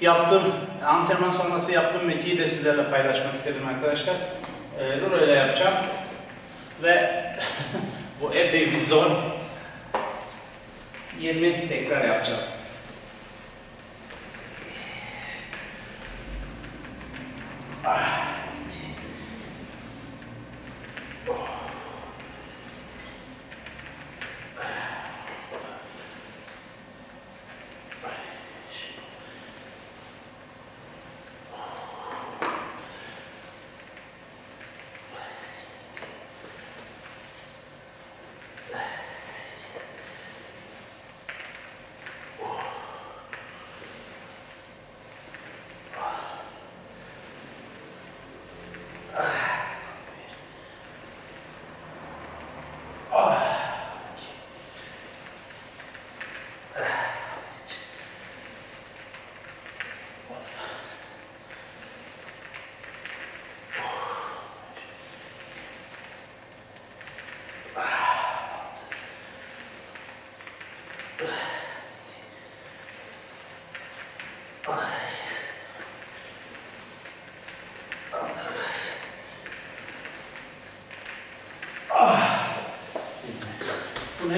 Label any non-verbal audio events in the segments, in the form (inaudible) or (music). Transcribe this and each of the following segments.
Yaptığım, antrenman sonrası yaptığım mekiği de sizlerle paylaşmak istedim arkadaşlar. E, rulo ile yapacağım. Ve (laughs) bu epey bir zor. 20 tekrar yapacağım. Bunu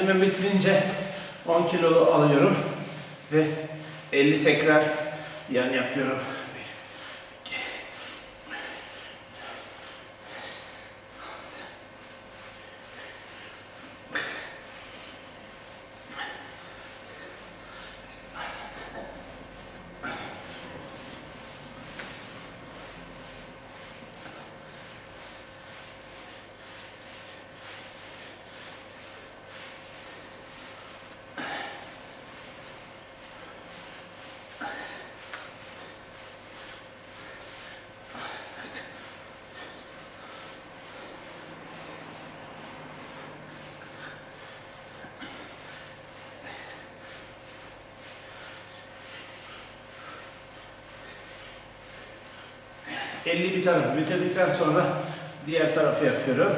hemen bitirince 10 kilo alıyorum ve 50 tekrar yan yapıyorum. ...50 bir tarafı bitirdikten sonra diğer tarafı yapıyorum.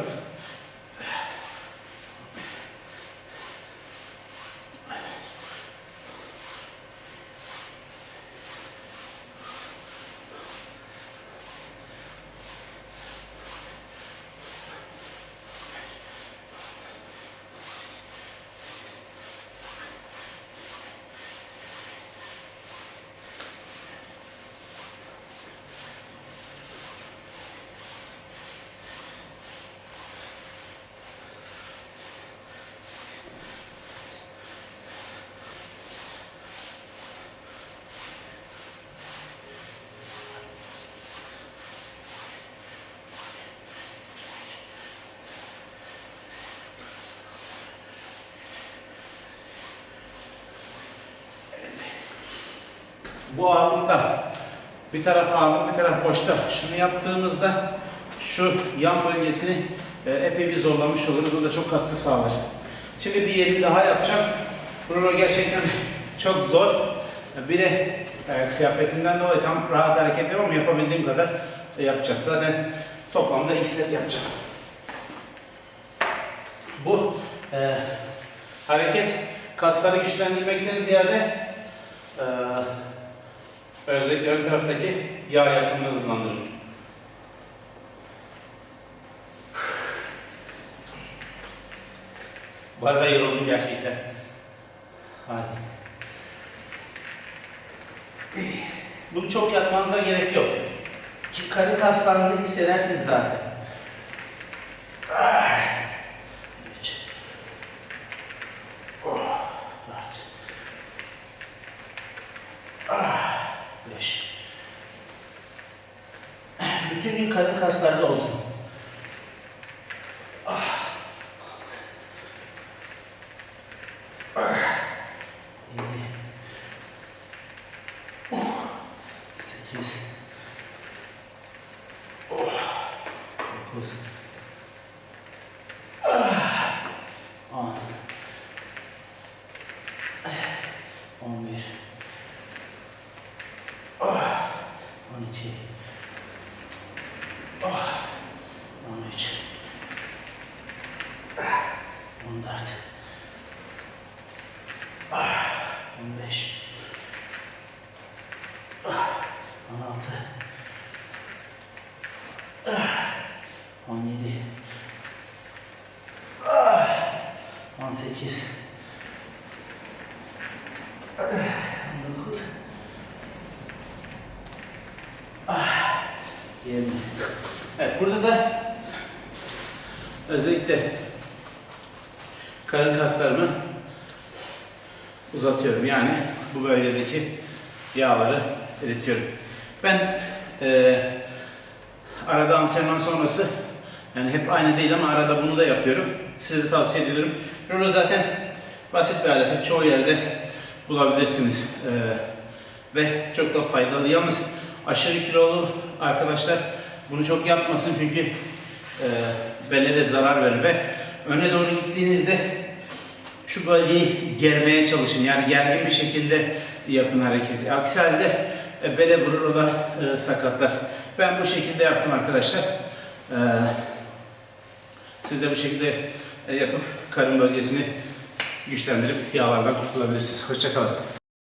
Bu ağırlıkta bir taraf ağırlık bir taraf boşta. Şunu yaptığımızda şu yan bölgesini e, epey bir zorlamış oluruz. O da çok katkı sağlar. Şimdi bir yerini daha yapacağım. Bruno gerçekten çok zor. Bir de e, kıyafetinden dolayı tam rahat hareket edemem ama yapabildiğim kadar e, yapacağım. Zaten toplamda iki set yapacağım. Bu e, hareket kasları güçlendirmekten ziyade e, özellikle ön taraftaki yağ yakımını hızlandırır. Arada yoruldum gerçekten. Hadi. Bunu çok yapmanıza gerek yok. Ki karın kaslarınızı hissedersiniz zaten. Ah. Üç. Oh, dört. Ah, beş. Bütün gün karın kaslarda olsun. Ah. Ah. Yedi. Oh. Sekiz. Oh. Dokuz. Ah. On. On bir. Ah. On iki. Ah. On üç. Ah. On dört. Ah. On beş. 16 17 Ah, 18 19 Ah, 20 Evet burada da özellikle karın kaslarımı uzatıyorum. Yani bu bölgedeki yağları eritiyorum. Ben eee arada antrenman sonrası yani hep aynı değil ama arada bunu da yapıyorum. Size de tavsiye ediyorum. Rulo zaten basit bir alet. Çoğu yerde bulabilirsiniz. Eee, ve çok da faydalı. Yalnız aşırı kilolu arkadaşlar bunu çok yapmasın çünkü eee bele de zarar verir ve öne doğru gittiğinizde şu bölgeyi germeye çalışın. Yani gergin bir şekilde yapın hareketi. Aksi halde e, bele vurur o da e, sakatlar. Ben bu şekilde yaptım arkadaşlar. E, siz de bu şekilde e, yapıp karın bölgesini güçlendirip yağlardan kurtulabilirsiniz. Hoşçakalın.